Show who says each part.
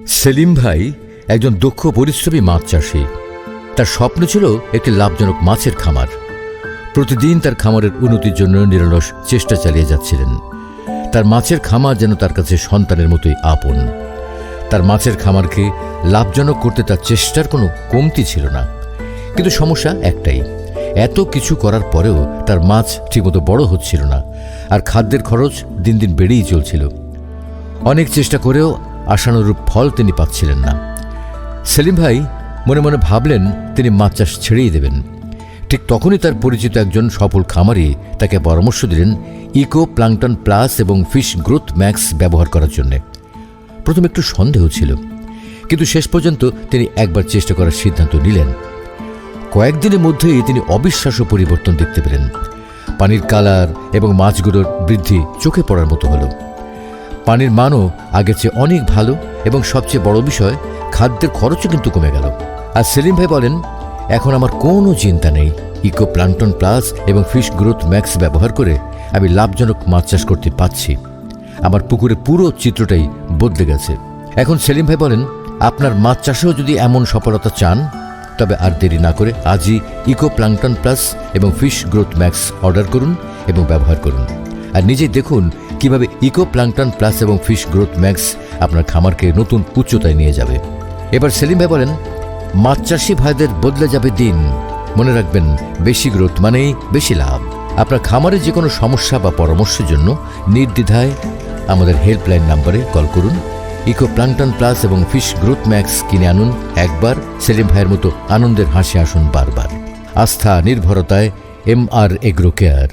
Speaker 1: সেলিম ভাই একজন দক্ষ পরিশ্রমী মাছ চাষি। তার স্বপ্ন ছিল একটি লাভজনক মাছের খামার। প্রতিদিন তার খামারের উন্নতির জন্য নিরলস চেষ্টা চালিয়ে যাচ্ছিলেন। তার মাছের খামার যেন তার কাছে সন্তানের মতোই আপন। তার মাছের খামারকে লাভজনক করতে তার চেষ্টার কোনো কমতি ছিল না। কিন্তু সমস্যা একটাই, এত কিছু করার পরেও তার মাছ ঠিকমতো বড় হচ্ছিল না, আর খাদ্যের খরচ দিন দিন বেড়েই চলছিল। অনেক চেষ্টা করেও আশানুরূপ ফল তিনি পাচ্ছিলেন না। সেলিম ভাই মনে মনে ভাবলেন, তিনি মাছ চাষ ছেড়েই দেবেন। ঠিক তখনই তার পরিচিত একজন সফল খামারি তাকে পরামর্শ দিলেন ইকো প্লাংটন প্লাস এবং ফিশ গ্রোথ ম্যাক্স ব্যবহার করার জন্যে। প্রথম একটু সন্দেহ ছিল, কিন্তু শেষ পর্যন্ত তিনি একবার চেষ্টা করার সিদ্ধান্ত নিলেন। কয়েকদিনের মধ্যেই তিনি অবিশ্বাস্য পরিবর্তন দেখতে পেলেন। পানির কালার এবং মাছগুলোর বৃদ্ধি চোখে পড়ার মতো হলো। পানির মানও আগের চেয়ে অনেক ভালো এবং সবচেয়ে বড় বিষয়, খাদ্যের খরচও কিন্তু কমে গেল। আর সেলিম ভাই বলেন, এখন আমার কোনো চিন্তা নেই। ইকো প্লান্টন প্লাস এবং ফিশ গ্রোথ ম্যাক্স ব্যবহার করে আমি লাভজনক মাছ চাষ করতে পারছি। আমার পুকুরে পুরো চিত্রটাই বদলে গেছে। এখন সেলিম ভাই বলেন, আপনার মাছ চাষেও যদি এমন সফলতা চান, তবে আর দেরি না করে আজই ইকো প্লাংটন প্লাস এবং ফিশ গ্রোথ ম্যাক্স অর্ডার করুন এবং ব্যবহার করুন। আর নিজেই দেখুন কীভাবে ইকো প্লাংটন প্লাস এবং ফিশ গ্রোথ ম্যাক্স আপনার খামারকে নতুন উচ্চতায় নিয়ে যাবে। এবার সেলিম ভাই বলেন, মাছ চাষি ভাইদের বদলে যাবে দিন। মনে রাখবেন, বেশি গ্রোথ মানেই বেশি লাভ। আপনার খামারে যে কোনো সমস্যা বা পরামর্শের জন্য নির্দ্বিধায় আমাদের হেল্পলাইন নাম্বারে কল করুন। ইকো প্লাংটন প্লাস এবং ফিশ গ্রোথ ম্যাক্স কিনে আনুন একবার। সেলিম ভাইয়ের মতো আনন্দের হাসি আসুন বারবার। আস্থা, নির্ভরতায় এম আর এগ্রো কেয়ার